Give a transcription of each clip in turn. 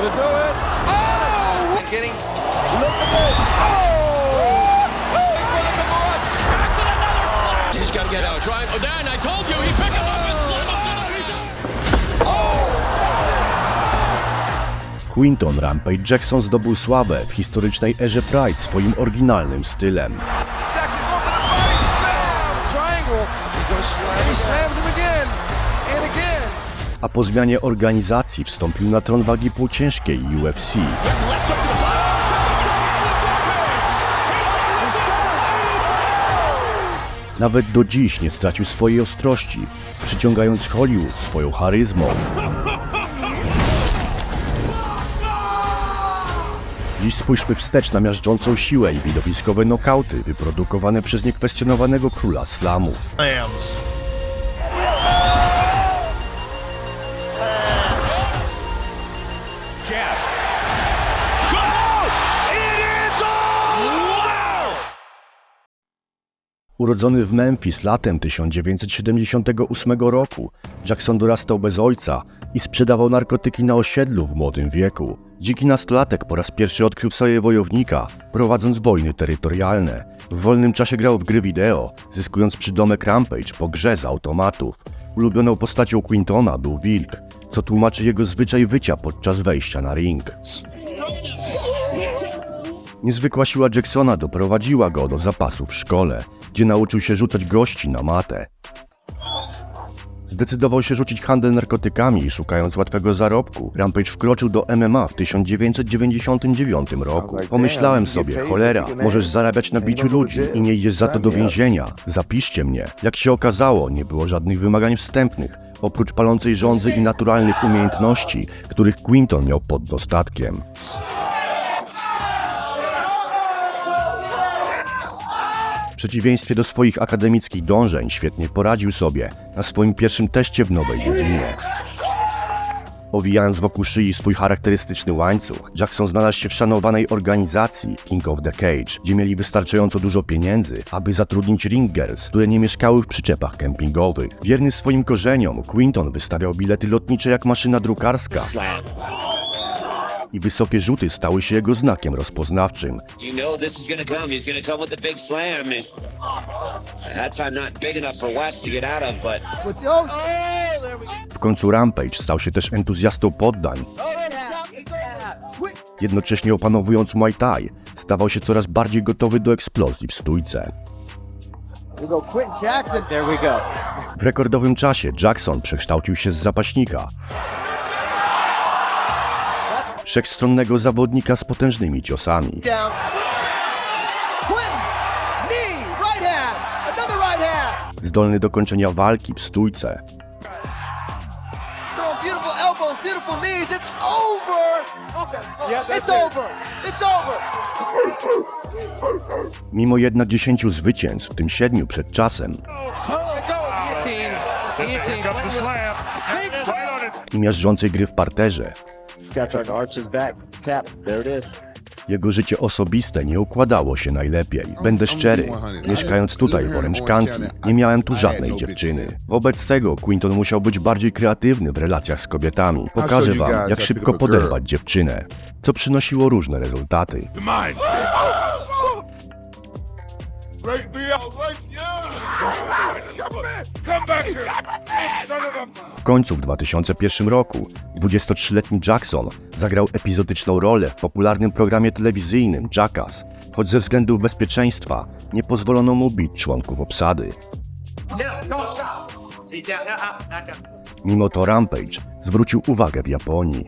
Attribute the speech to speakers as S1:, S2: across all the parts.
S1: gonna do it.
S2: Getting
S1: Look at this. Oh!
S3: He's got to get out. Try oh, Dan, I told you, he picked him up and slammed him to the of-
S4: Quinton Rampage Jackson zdobył sławę w historycznej erze Pride swoim oryginalnym stylem. A po zmianie organizacji wstąpił na tron wagi półciężkiej UFC. Nawet do dziś nie stracił swojej ostrości, przyciągając Hollywood swoją charyzmą. Dziś spójrzmy wstecz na miażdżącą siłę i widowiskowe nokauty wyprodukowane przez niekwestionowanego króla slamów. Urodzony w Memphis latem 1978 roku, Jackson dorastał bez ojca i sprzedawał narkotyki na osiedlu w młodym wieku. Dziki nastolatek po raz pierwszy odkrył sobie wojownika, prowadząc wojny terytorialne. W wolnym czasie grał w gry wideo, zyskując przydomek Rampage po grze z automatów. Ulubioną postacią Quintona był wilk, co tłumaczy jego zwyczaj wycia podczas wejścia na ring. Niezwykła siła Jacksona doprowadziła go do zapasu w szkole, gdzie nauczył się rzucać gości na matę. Zdecydował się rzucić handel narkotykami i szukając łatwego zarobku, Rampage wkroczył do MMA w 1999 roku. Pomyślałem sobie, cholera, możesz zarabiać na biciu ludzi i nie idziesz za to do więzienia. Zapiszcie mnie. Jak się okazało, nie było żadnych wymagań wstępnych, oprócz palącej żądzy i naturalnych umiejętności, których Quinton miał pod dostatkiem. Przeciwieństwie do swoich akademickich dążeń świetnie poradził sobie na swoim pierwszym teście w nowej dziedzinie. Owijając wokół szyi swój charakterystyczny łańcuch, Jackson znalazł się w szanowanej organizacji King of the Cage, gdzie mieli wystarczająco dużo pieniędzy, aby zatrudnić ring girls, które nie mieszkały w przyczepach kempingowych. Wierny swoim korzeniom, Quinton wystawiał bilety lotnicze jak maszyna drukarska i wysokie rzuty stały się jego znakiem rozpoznawczym.
S5: You know this is gonna come. He's gonna come with the big slam. And that time not big enough for West to get out of, but
S4: W końcu Rampage stał się też entuzjastą poddań. Jednocześnie opanowując Muay Thai, stawał się coraz bardziej gotowy do eksplozji w stójce.
S2: We go Quentin Jackson. There we go.
S4: W rekordowym czasie Jackson przekształcił się z zapaśnika. Wszechstronnego zawodnika z potężnymi ciosami. Zdolny do kończenia walki w stójce. Mimo jednak 10 zwycięstw, w tym 7 przed czasem, i miażdżącej gry w parterze,
S6: Scott tried to arch his back. Tap. There it is.
S4: Jego życie osobiste nie układało się najlepiej. Będę szczery, mieszkając tutaj w Orange County, nie miałem tu żadnej dziewczyny. Wobec tego Quinton musiał być bardziej kreatywny w relacjach z kobietami. Pokażę wam, jak szybko poderwać dziewczynę, co przynosiło różne rezultaty. W końcu w 2001 roku 23-letni Jackson zagrał epizodyczną rolę w popularnym programie telewizyjnym Jackass, choć ze względów bezpieczeństwa nie pozwolono mu bić członków obsady. Mimo to Rampage zwrócił uwagę w Japonii.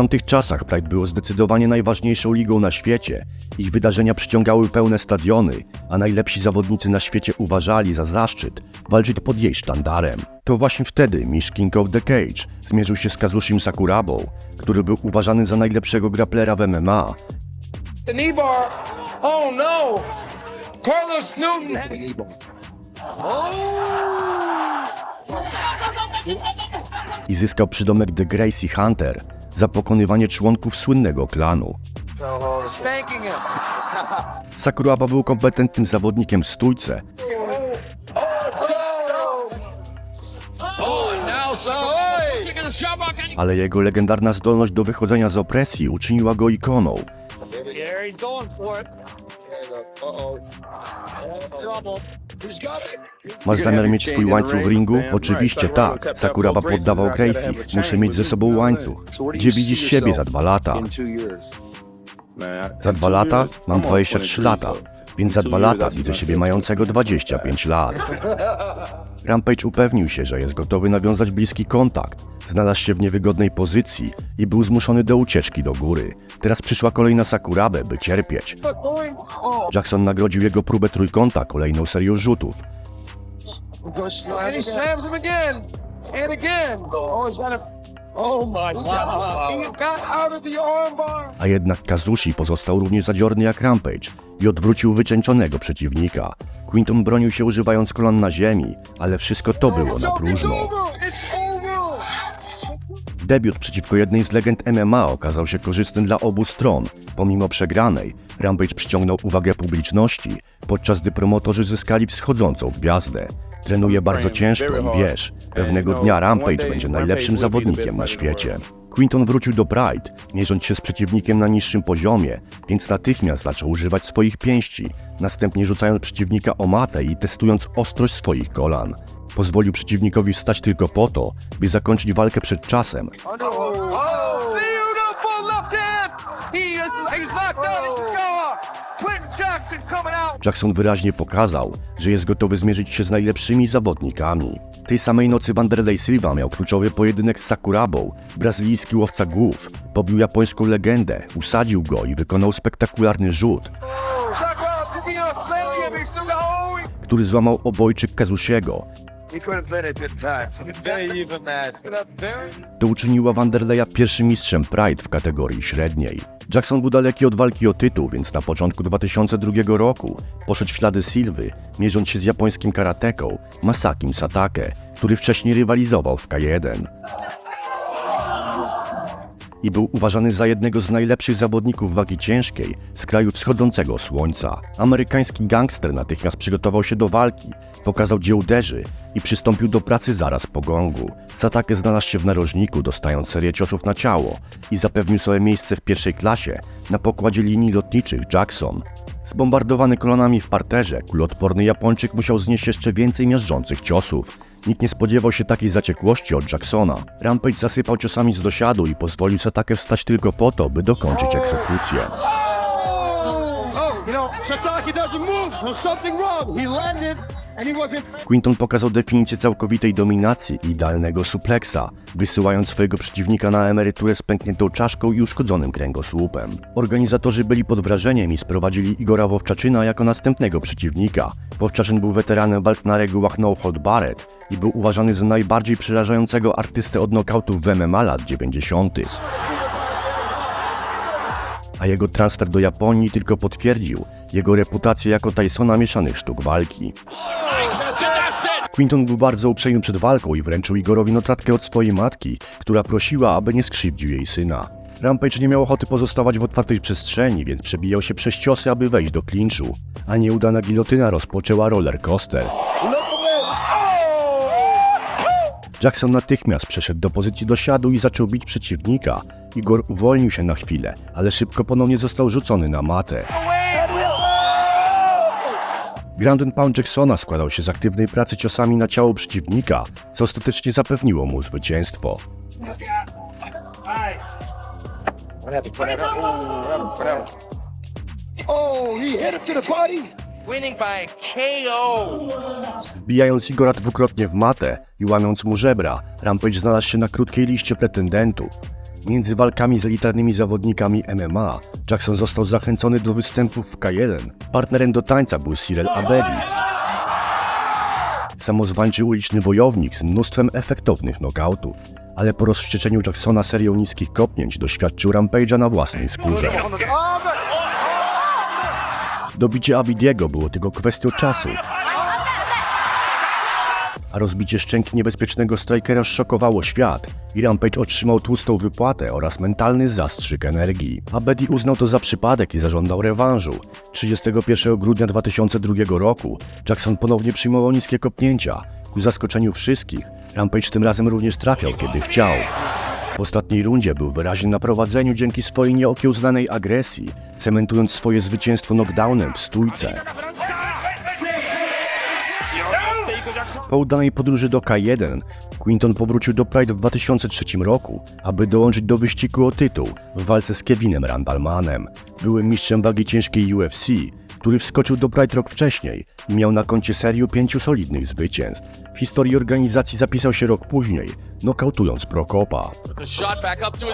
S4: W tamtych czasach Pride było zdecydowanie najważniejszą ligą na świecie. Ich wydarzenia przyciągały pełne stadiony, a najlepsi zawodnicy na świecie uważali za zaszczyt walczyć pod jej sztandarem. To właśnie wtedy mistrz King of the Cage zmierzył się z Kazushim Sakurabą, który był uważany za najlepszego grapplera w MMA.
S2: Oh no. Carlos Newton.
S4: i zyskał przydomek The Gracie Hunter za pokonywanie członków słynnego klanu. Sakuraba był kompetentnym zawodnikiem w stójce, ale jego legendarna zdolność do wychodzenia z opresji uczyniła go ikoną. Masz zamiar mieć swój łańcuch w ringu? Oczywiście tak. Sakuraba poddawał Gracie. Muszę mieć ze sobą łańcuch. Gdzie widzisz siebie za dwa lata? Za dwa lata? Mam 23 lata. Więc za dwa lata widzę siebie mającego 25 lat. Rampage upewnił się, że jest gotowy nawiązać bliski kontakt. Znalazł się w niewygodnej pozycji i był zmuszony do ucieczki do góry. Teraz przyszła kolej na Sakurabę, by cierpieć. Jackson nagrodził jego próbę trójkąta kolejną serią rzutów.
S2: Oh. A
S4: jednak Kazushi pozostał równie zadziorny jak Rampage i odwrócił wycieńczonego przeciwnika. Quinton bronił się używając kolan na ziemi, ale wszystko to było na próżno. Debiut przeciwko jednej z legend MMA okazał się korzystny dla obu stron. Pomimo przegranej, Rampage przyciągnął uwagę publiczności, podczas gdy promotorzy zyskali wschodzącą gwiazdę. Trenuje bardzo ciężko i wiesz, pewnego dnia Rampage będzie najlepszym zawodnikiem na świecie. Quinton wrócił do Pride, mierząc się z przeciwnikiem na niższym poziomie, więc natychmiast zaczął używać swoich pięści, następnie rzucając przeciwnika o matę i testując ostrość swoich kolan. Pozwolił przeciwnikowi wstać tylko po to, by zakończyć walkę przed czasem,
S2: Beautiful left hand. He is. He's knocked out. He's gone. Jackson
S4: wyraźnie pokazał, że jest gotowy zmierzyć się z najlepszymi zawodnikami. Tej samej nocy Wanderlei Silva miał kluczowy pojedynek z Sakurabą. Brazylijski łowca głów pobił japońską legendę, usadził go i wykonał spektakularny rzut, który złamał obojczyk Kazusiego.
S2: Match.
S4: To uczyniła Wanderleya pierwszym mistrzem Pride w kategorii średniej. Jackson był daleki od walki o tytuł, więc na początku 2002 roku poszedł w ślady Silwy, mierząc się z japońskim karateką Masakim Satake, który wcześniej rywalizował w K1. I był uważany za jednego z najlepszych zawodników wagi ciężkiej z kraju wschodzącego słońca. Amerykański gangster natychmiast przygotował się do walki, pokazał gdzie uderzy i przystąpił do pracy zaraz po gongu. Satake znalazł się w narożniku, dostając serię ciosów na ciało i zapewnił sobie miejsce w pierwszej klasie na pokładzie linii lotniczych Jackson. Zbombardowany kolonami w parterze, kuloodporny Japończyk musiał znieść jeszcze więcej miażdżących ciosów. Nikt nie spodziewał się takiej zaciekłości od Jacksona. Rampage zasypał ciosami z dosiadu i pozwolił Satakę wstać tylko po to, by dokończyć egzekucję. Quinton pokazał definicję całkowitej dominacji i idealnego suplexa, wysyłając swojego przeciwnika na emeryturę z pękniętą czaszką i uszkodzonym kręgosłupem. Organizatorzy byli pod wrażeniem i sprowadzili Igora Wowczaczyna jako następnego przeciwnika. Wowczaczyn był weteranem walk na regułach No Hold Barrett i był uważany za najbardziej przerażającego artystę od nokautów w MMA lat 90. A jego transfer do Japonii tylko potwierdził jego reputację jako Tysona mieszanych sztuk walki. Quinton był bardzo uprzejmy przed walką i wręczył Igorowi notratkę od swojej matki, która prosiła, aby nie skrzywdził jej syna. Rampage nie miał ochoty pozostawać w otwartej przestrzeni, więc przebijał się przez ciosy, aby wejść do klinczu. A nieudana gilotyna rozpoczęła roller coaster. Jackson natychmiast przeszedł do pozycji dosiadu i zaczął bić przeciwnika. Igor uwolnił się na chwilę, ale szybko ponownie został rzucony na matę. Ground and Pound Jacksona składał się z aktywnej pracy ciosami na ciało przeciwnika, co ostatecznie zapewniło mu zwycięstwo.
S1: Oh, he hit him to the body.
S2: Winning by KO.
S4: Zbijając Igora dwukrotnie w matę i łamiąc mu żebra, Rampage znalazł się na krótkiej liście pretendentów. Między walkami z elitarnymi zawodnikami MMA, Jackson został zachęcony do występów w K1. Partnerem do tańca był Cyril Abedi. Samozwańczy uliczny wojownik z mnóstwem efektownych nokautów. Ale po rozwścieczeniu Jacksona serią niskich kopnięć doświadczył Rampage'a na własnej skórze. Dobicie Abidiego było tylko kwestią czasu. A rozbicie szczęki niebezpiecznego strajkera szokowało świat i Rampage otrzymał tłustą wypłatę oraz mentalny zastrzyk energii. Abedi uznał to za przypadek i zażądał rewanżu. 31 grudnia 2002 roku Jackson ponownie przyjmował niskie kopnięcia Ku zaskoczeniu wszystkich, Rampage tym razem również trafiał, kiedy chciał. W ostatniej rundzie był wyraźnie na prowadzeniu dzięki swojej nieokiełznanej agresji, cementując swoje zwycięstwo knockdownem w stójce. Po udanej podróży do K1, Quinton powrócił do Pride w 2003 roku, aby dołączyć do wyścigu o tytuł w walce z Kevinem Randalmanem, byłym mistrzem wagi ciężkiej UFC, który wskoczył do Pride rok wcześniej i miał na koncie serię pięciu solidnych zwycięstw. W historii organizacji zapisał się rok później, nokautując Prokopa.
S3: The shot back up to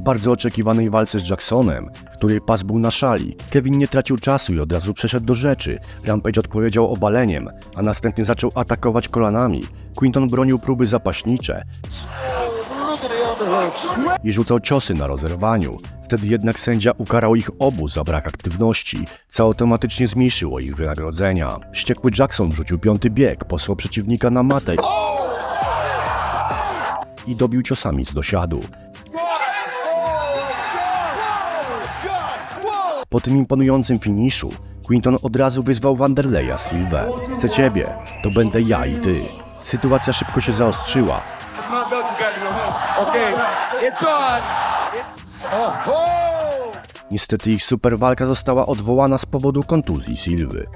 S4: W bardzo oczekiwanej walce z Jacksonem, w której pas był na szali, Kevin nie tracił czasu i od razu przeszedł do rzeczy. Rampage odpowiedział obaleniem, a następnie zaczął atakować kolanami. Quinton bronił próby zapaśnicze i rzucał ciosy na rozerwaniu. Wtedy jednak sędzia ukarał ich obu za brak aktywności, co automatycznie zmniejszyło ich wynagrodzenia. Wściekły Jackson rzucił piąty bieg, posłał przeciwnika na matę i dobił ciosami z dosiadu. Po tym imponującym finiszu, Quinton od razu wyzwał Wanderleya Silvę. Chcę ciebie, to będę ja i ty. Sytuacja szybko się zaostrzyła.
S1: Okay, it's on. It's oh.
S4: Niestety ich super walka została odwołana z powodu kontuzji Silwy.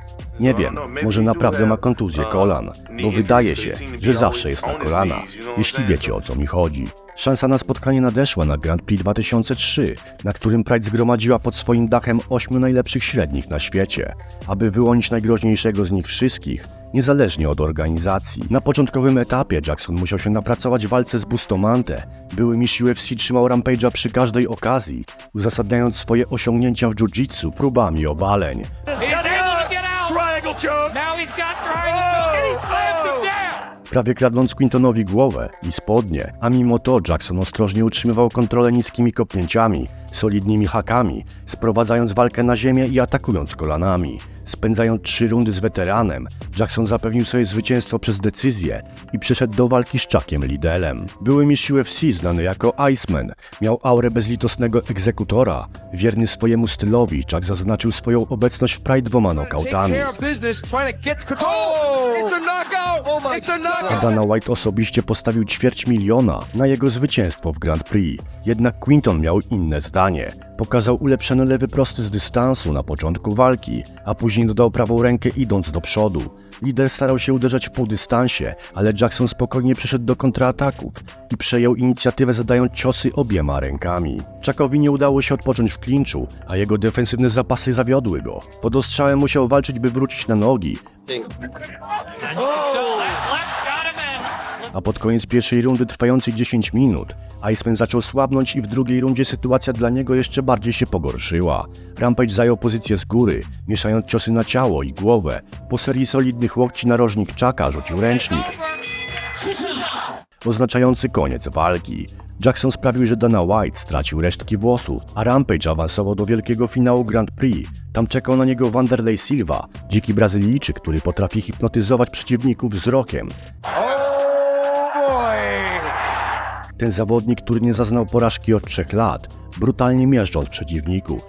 S4: Nie wiem, może naprawdę ma kontuzję kolan, bo wydaje się, że zawsze jest na kolanach, jeśli wiecie o co mi chodzi. Szansa na spotkanie nadeszła na Grand Prix 2003, na którym Pride zgromadziła pod swoim dachem ośmiu najlepszych średnich na świecie, aby wyłonić najgroźniejszego z nich wszystkich, niezależnie od organizacji. Na początkowym etapie Jackson musiał się napracować w walce z Bustamante. Były mistrz UFC trzymał Rampage'a przy każdej okazji, uzasadniając swoje osiągnięcia w jiu-jitsu próbami obaleń. Prawie kradnąc Quintonowi głowę i spodnie, a mimo to Jackson ostrożnie utrzymywał kontrolę niskimi kopnięciami, solidnymi hakami, sprowadzając walkę na ziemię i atakując kolanami. Spędzając trzy rundy z weteranem, Jackson zapewnił sobie zwycięstwo przez decyzję i przeszedł do walki z Chuckiem Liddelem. Były mistrz UFC znany jako Iceman, miał aurę bezlitosnego egzekutora. Wierny swojemu stylowi, Chuck zaznaczył swoją obecność w Pride dwoma nokautami.
S2: Oh, knockout.
S4: Dana White osobiście postawił ćwierć miliona na jego zwycięstwo w Grand Prix. Jednak Quinton miał inne zdanie. Pokazał ulepszony lewy prosty z dystansu na początku walki, a później dodał prawą rękę idąc do przodu. Lider starał się uderzać w półdystansie, ale Jackson spokojnie przeszedł do kontrataków i przejął inicjatywę zadając ciosy obiema rękami. Chuckowi nie udało się odpocząć w klinczu, a jego defensywne zapasy zawiodły go. Pod ostrzałem musiał walczyć, by wrócić na nogi,
S3: So
S4: a pod koniec pierwszej rundy trwającej 10 minut, Iceman zaczął słabnąć i w drugiej rundzie sytuacja dla niego jeszcze bardziej się pogorszyła. Rampage zajął pozycję z góry, mieszając ciosy na ciało i głowę. Po serii solidnych łokci narożnik Czaka rzucił ręcznik, oznaczający koniec walki. Jackson sprawił, że Dana White stracił resztki włosów, a Rampage awansował do wielkiego finału Grand Prix. Tam czekał na niego Wanderlei Silva, dziki Brazylijczyk, który potrafi hipnotyzować przeciwników wzrokiem. Ten zawodnik, który nie zaznał porażki od trzech lat, brutalnie miażdżąc przeciwników.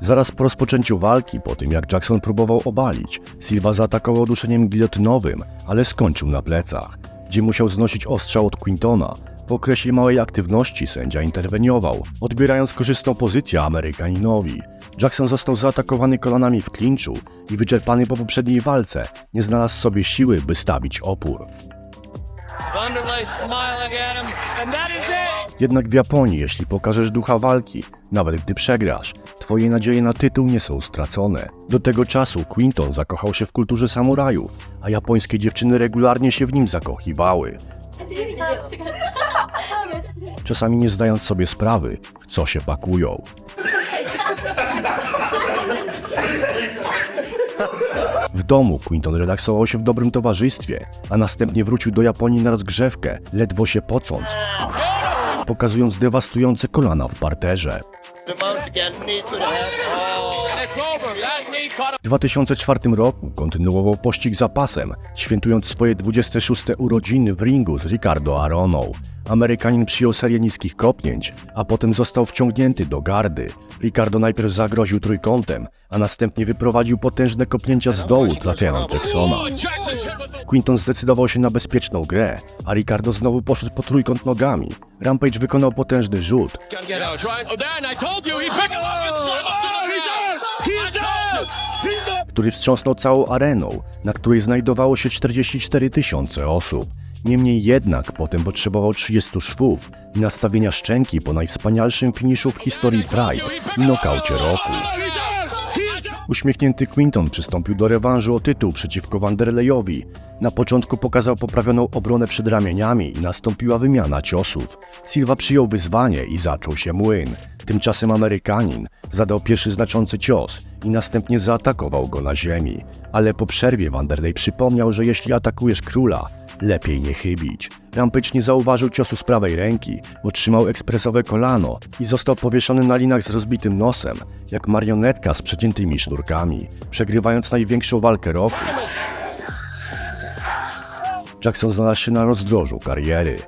S4: Zaraz po rozpoczęciu walki, po tym jak Jackson próbował obalić, Silva zaatakował duszeniem gilotynowym, ale skończył na plecach, gdzie musiał znosić ostrzał od Quintona. W okresie małej aktywności sędzia interweniował, odbierając korzystną pozycję Amerykaninowi. Jackson został zaatakowany kolanami w klinczu i wyczerpany po poprzedniej walce, nie znalazł sobie siły, by stawić opór. Jednak w Japonii, jeśli pokażesz ducha walki, nawet gdy przegrasz, twoje nadzieje na tytuł nie są stracone. Do tego czasu Quinton zakochał się w kulturze samurajów, a japońskie dziewczyny regularnie się w nim zakochiwały, czasami nie zdając sobie sprawy, w co się pakują. W domu Quinton relaksował się w dobrym towarzystwie, a następnie wrócił do Japonii na rozgrzewkę, ledwo się pocąc, pokazując dewastujące kolana w parterze. W 2004 roku kontynuował pościg za pasem, świętując swoje 26 urodziny w ringu z Ricardo Aroną. Amerykanin przyjął serię niskich kopnięć, a potem został wciągnięty do gardy. Ricardo najpierw zagroził trójkątem, a następnie wyprowadził potężne kopnięcia z dołu, trafiając Jacksona.
S3: Jackson.
S4: Quinton zdecydował się na bezpieczną grę, a Ricardo znowu poszedł po trójkąt nogami. Rampage wykonał potężny rzut, który wstrząsnął całą areną, na której znajdowało się 44 tysiące osób. Niemniej jednak potem potrzebował 30 szwów i nastawienia szczęki po najwspanialszym finiszu w historii Pride i nokaucie roku. Uśmiechnięty Quinton przystąpił do rewanżu o tytuł przeciwko Wanderleyowi. Na początku pokazał poprawioną obronę przed ramieniami i nastąpiła wymiana ciosów. Silva przyjął wyzwanie i zaczął się młyn. Tymczasem Amerykanin zadał pierwszy znaczący cios i następnie zaatakował go na ziemi. Ale po przerwie Wanderlei przypomniał, że jeśli atakujesz króla, lepiej nie chybić. Rampage nie zauważył ciosu z prawej ręki, otrzymał ekspresowe kolano i został powieszony na linach z rozbitym nosem, jak marionetka z przeciętymi sznurkami, przegrywając największą walkę roku. Jackson znalazł się na rozdrożu kariery.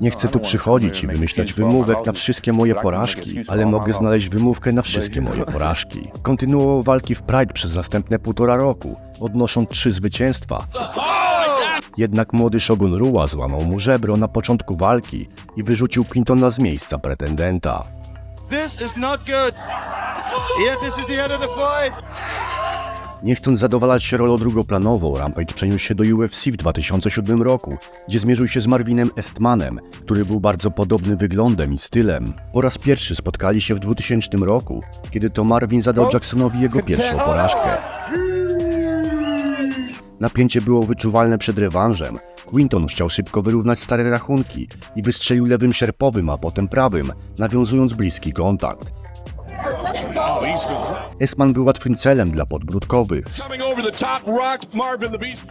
S4: Nie chcę tu przychodzić i wymyślać wymówek na wszystkie moje porażki, ale mogę znaleźć wymówkę na wszystkie moje porażki. Kontynuował walki w Pride przez następne półtora roku, odnosząc trzy zwycięstwa. Jednak młody Shogun Rua złamał mu żebro na początku walki i wyrzucił Quintona z miejsca pretendenta.
S1: This is not good. Yeah, this is the end of the fight.
S4: Nie chcąc zadowalać się rolą drugoplanową, Rampage przeniósł się do UFC w 2007 roku, gdzie zmierzył się z Marvinem Estmanem, który był bardzo podobny wyglądem i stylem. Po raz pierwszy spotkali się w 2000 roku, kiedy to Marvin zadał Jacksonowi jego pierwszą porażkę. Napięcie było wyczuwalne przed rewanżem. Quinton chciał szybko wyrównać stare rachunki i wystrzelił lewym sierpowym, a potem prawym, nawiązując bliski kontakt. Esman był łatwym celem dla podbródkowych.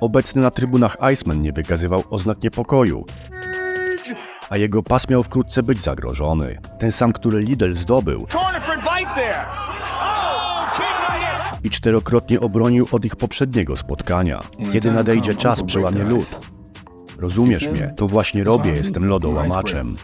S4: Obecny na trybunach Iceman nie wykazywał oznak niepokoju, a jego pas miał wkrótce być zagrożony. Ten sam, który Lidl zdobył i czterokrotnie obronił od ich poprzedniego spotkania. Kiedy nadejdzie czas, przełamie lód. Rozumiesz mnie, to właśnie robię, jestem lodołamaczem.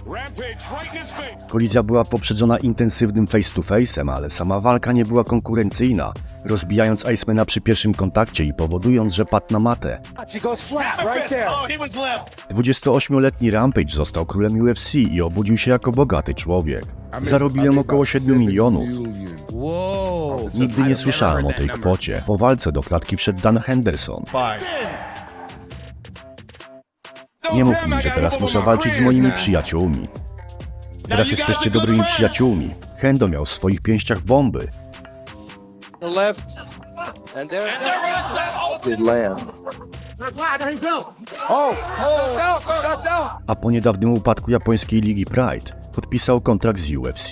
S4: Kolizja była poprzedzona intensywnym face-to-face'em, ale sama walka nie była konkurencyjna, rozbijając Icemana przy pierwszym kontakcie i powodując, że padł na matę.
S6: He goes flat right there.
S1: Oh, he was limp.
S4: 28-letni Rampage został królem UFC i obudził się jako bogaty człowiek. Zarobiłem około 7 milionów. Nigdy nie słyszałem o tej kwocie. Po walce do klatki wszedł Dan Henderson. Nie mów mi, że teraz muszę walczyć z moimi przyjaciółmi. Teraz jesteście dobrymi przyjaciółmi. Hendo miał w swoich pięściach bomby, a po niedawnym upadku japońskiej ligi Pride podpisał kontrakt z UFC.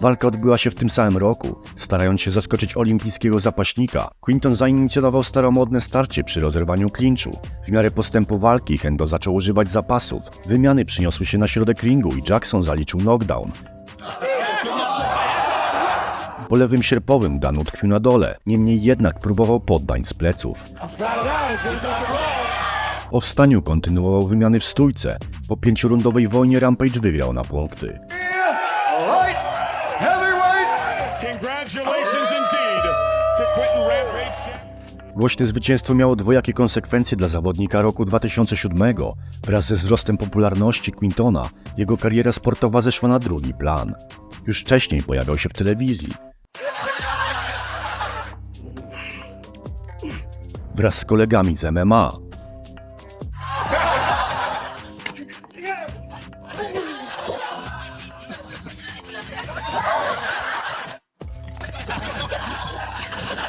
S4: Walka odbyła się w tym samym roku. Starając się zaskoczyć olimpijskiego zapaśnika, Quinton zainicjował staromodne starcie przy rozerwaniu klinczu. W miarę postępu walki Hendo zaczął używać zapasów. Wymiany przyniosły się na środek ringu i Jackson zaliczył knockdown. Po lewym sierpowym Dan utkwił na dole, niemniej jednak próbował poddań z pleców. Po wstaniu kontynuował wymiany w stójce. Po pięciorundowej wojnie Rampage wygrał na punkty. Głośne zwycięstwo miało dwojakie konsekwencje dla zawodnika roku 2007. Wraz ze wzrostem popularności Quintona, jego kariera sportowa zeszła na drugi plan. Już wcześniej pojawiał się w telewizji. Wraz z kolegami z MMA.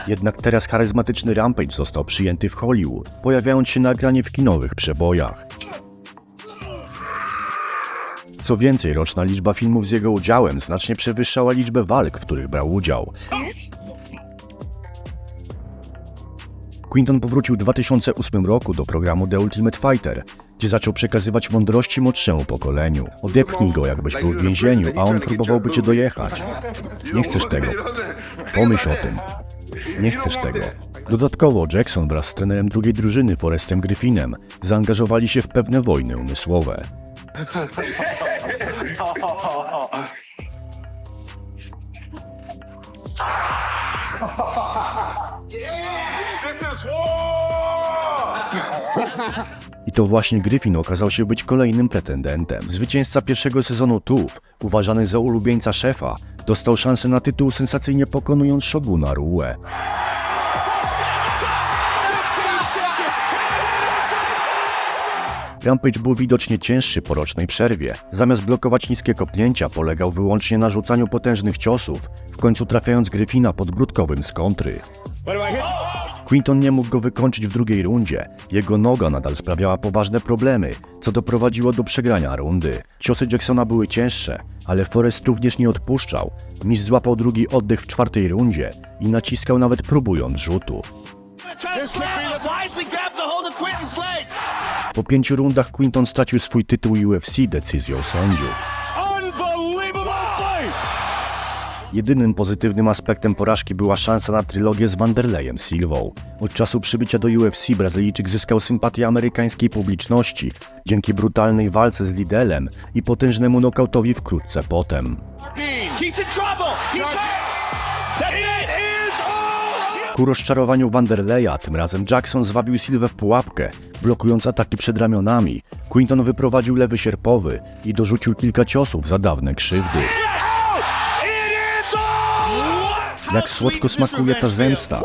S4: Jednak teraz charyzmatyczny Rampage został przyjęty w Hollywood, pojawiając się na w kinowych przebojach. Co więcej, roczna liczba filmów z jego udziałem znacznie przewyższała liczbę walk, w których brał udział. Quinton powrócił w 2008 roku do programu The Ultimate Fighter, gdzie zaczął przekazywać mądrości młodszemu pokoleniu. Odepchnij go, jakbyś był w więzieniu, a on próbowałby cię dojechać. Nie chcesz tego. Pomyśl o tym. Nie chcesz tego. Dodatkowo Jackson wraz z trenerem drugiej drużyny Forestem Griffinem zaangażowali się w pewne wojny umysłowe. To właśnie Griffin okazał się być kolejnym pretendentem. Zwycięzca pierwszego sezonu TUF, uważany za ulubieńca szefa, dostał szansę na tytuł sensacyjnie pokonując Shoguna Rue. Rampage był widocznie cięższy po rocznej przerwie. Zamiast blokować niskie kopnięcia, polegał wyłącznie na rzucaniu potężnych ciosów, w końcu trafiając Griffina podbródkowym z kontry. Quinton nie mógł go wykończyć w drugiej rundzie. Jego noga nadal sprawiała poważne problemy, co doprowadziło do przegrania rundy. Ciosy Jacksona były cięższe, ale Forrest również nie odpuszczał. Mistrz złapał drugi oddech w czwartej rundzie i naciskał nawet próbując rzutu. Po pięciu rundach Quinton stracił swój tytuł UFC decyzją sędziów. Jedynym pozytywnym aspektem porażki była szansa na trylogię z Wanderleyem Silvą. Od czasu przybycia do UFC Brazylijczyk zyskał sympatię amerykańskiej publiczności dzięki brutalnej walce z Lidelem i potężnemu nokautowi wkrótce potem. Ku rozczarowaniu Wanderleya tym razem Jackson zwabił Silvę w pułapkę, blokując ataki przed ramionami. Quinton wyprowadził lewy sierpowy i dorzucił kilka ciosów za dawne krzywdy. Jak słodko smakuje ta zemsta.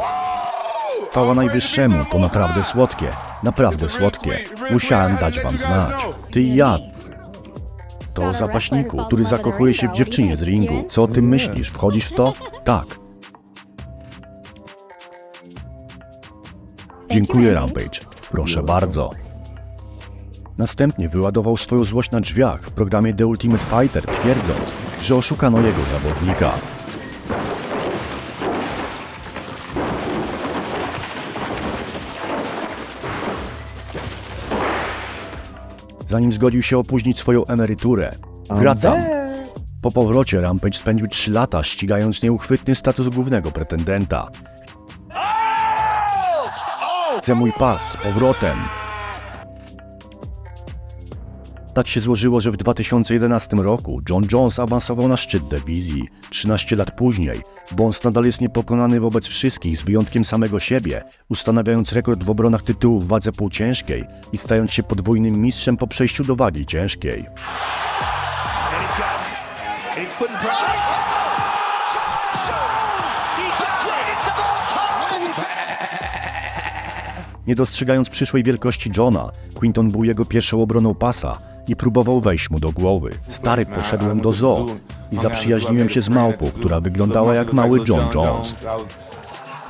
S4: Chwała najwyższemu, to naprawdę słodkie. Naprawdę słodkie. Musiałem dać wam znać. Ty i ja. To o zapaśniku, który zakochuje się w dziewczynie z ringu. Co o tym myślisz? Wchodzisz w to? Tak. Dziękuję, Rampage. Proszę bardzo. Następnie wyładował swoją złość na drzwiach w programie The Ultimate Fighter, twierdząc, że oszukano jego zawodnika. Zanim zgodził się opóźnić swoją emeryturę. Wracam. Po powrocie Rampage spędził 3 lata ścigając nieuchwytny status głównego pretendenta. Chcę mój pas z powrotem. Tak się złożyło, że w 2011 roku John Jones awansował na szczyt dywizji. 13 lat później Bones nadal jest niepokonany wobec wszystkich z wyjątkiem samego siebie, ustanawiając rekord w obronach tytułu w wadze półciężkiej i stając się podwójnym mistrzem po przejściu do wagi ciężkiej. Nie dostrzegając przyszłej wielkości Johna, Quinton był jego pierwszą obroną pasa i próbował wejść mu do głowy. Stary, poszedłem do zoo i zaprzyjaźniłem się z małpą, która wyglądała jak mały John Jones.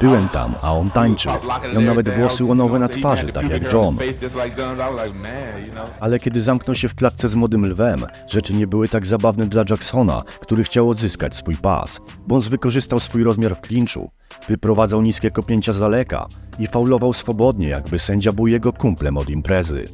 S4: Byłem tam, a on tańczył. Miał nawet włosy łonowe na twarzy, tak jak John. Ale kiedy zamknął się w klatce z młodym lwem, rzeczy nie były tak zabawne dla Jacksona, który chciał odzyskać swój pas. Bones wykorzystał swój rozmiar w klinczu, wyprowadzał niskie kopnięcia z daleka i faulował swobodnie, jakby sędzia był jego kumplem od imprezy.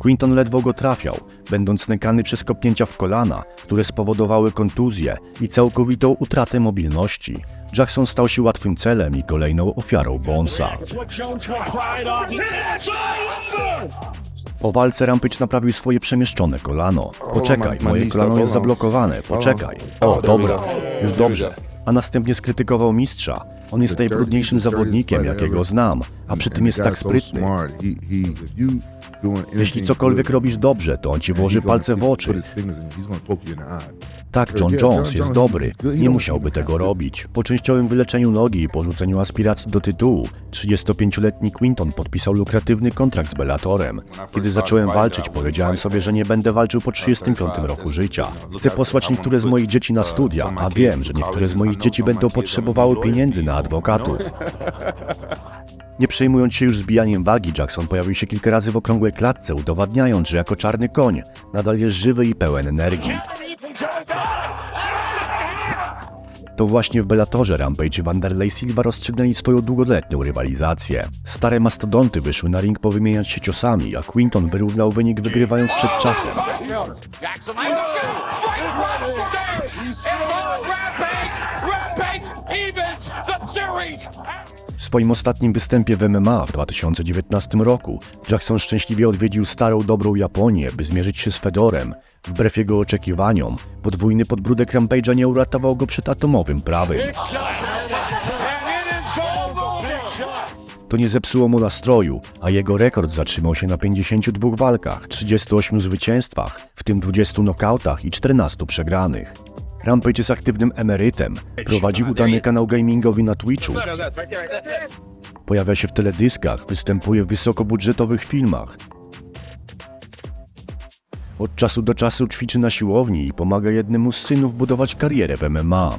S4: Quinton ledwo go trafiał, będąc nękany przez kopnięcia w kolana, które spowodowały kontuzję i całkowitą utratę mobilności. Jackson stał się łatwym celem i kolejną ofiarą Bonesa. Po walce Rampage naprawił swoje przemieszczone kolano. Poczekaj, moje kolano jest zablokowane, poczekaj. O, dobra, już dobrze. A następnie skrytykował mistrza. On jest najbrudniejszym zawodnikiem, jakiego znam, a przy tym jest tak sprytny. Jeśli cokolwiek robisz dobrze, to on ci włoży palce w oczy. Tak, John Jones jest dobry. Nie musiałby tego robić. Po częściowym wyleczeniu nogi i porzuceniu aspiracji do tytułu, 35-letni Quinton podpisał lukratywny kontrakt z Bellatorem. Kiedy zacząłem walczyć, powiedziałem sobie, że nie będę walczył po 35 roku życia. Chcę posłać niektóre z moich dzieci na studia, a wiem, że niektóre z moich dzieci będą potrzebowały pieniędzy na adwokatów. Nie przejmując się już zbijaniem wagi, Jackson pojawił się kilka razy w okrągłej klatce, udowadniając, że jako czarny koń nadal jest żywy i pełen energii. To właśnie w Bellatorze Rampage i Wanderlei Silva rozstrzygnęli swoją długoletnią rywalizację. Stare mastodonty wyszły na ring powymieniać się ciosami, a Quinton wyrównał wynik wygrywając przed czasem.
S3: Jackson.
S4: W swoim ostatnim występie w MMA w 2019 roku Jackson szczęśliwie odwiedził starą dobrą Japonię, by zmierzyć się z Fedorem. Wbrew jego oczekiwaniom, podwójny podbródek Rampage'a nie uratował go przed atomowym
S1: over.
S4: To nie zepsuło mu nastroju, a jego rekord zatrzymał się na 52 walkach, 38 zwycięstwach, w tym 20 nokautach i 14 przegranych. Rampage jest aktywnym emerytem, prowadzi udany kanał gamingowy na Twitchu, pojawia się w teledyskach, występuje w wysokobudżetowych filmach. Od czasu do czasu ćwiczy na siłowni i pomaga jednemu z synów budować karierę w MMA.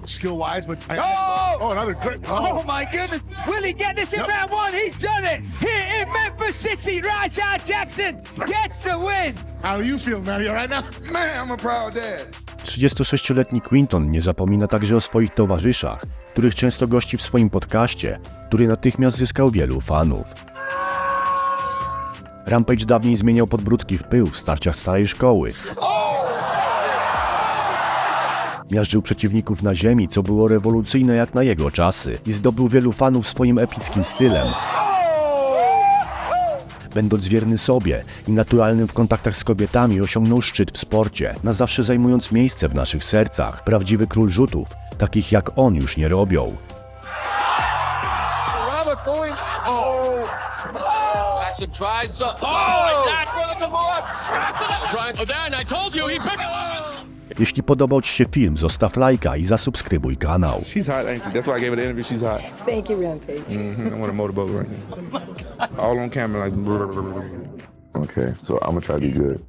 S1: Oh!
S6: oh, another great.
S7: Oh my goodness! Will he get this in round one? He's done it! Here in Memphis City, Rajah Jackson gets the win!
S6: How do you feel, man? You right now? Man, I'm a proud dad.
S4: 36-letni Quinton nie zapomina także o swoich towarzyszach, których często gości w swoim podcaście, który natychmiast zyskał wielu fanów. Rampage dawniej zmieniał podbródki w pył w starciach starej szkoły. Miażdżył przeciwników na ziemi, co było rewolucyjne jak na jego czasy i zdobył wielu fanów swoim epickim stylem. Będąc wierny sobie i naturalnym w kontaktach z kobietami, osiągnął szczyt w sporcie, na zawsze zajmując miejsce w naszych sercach. Prawdziwy król rzutów, takich jak on już nie robią.
S2: Oh.
S3: Oh, with a move. Trying. Oh, he picked up.
S4: Jeśli podobał Ci się film, zostaw lajka i zasubskrybuj kanał.
S8: She's hot, ain't she? That's why I gave her the interview. She's hot.
S9: Thank you, Rampage.
S8: hmm I want a motorboat right now. All on camera, like.
S6: Okay, so I'm gonna try to be good.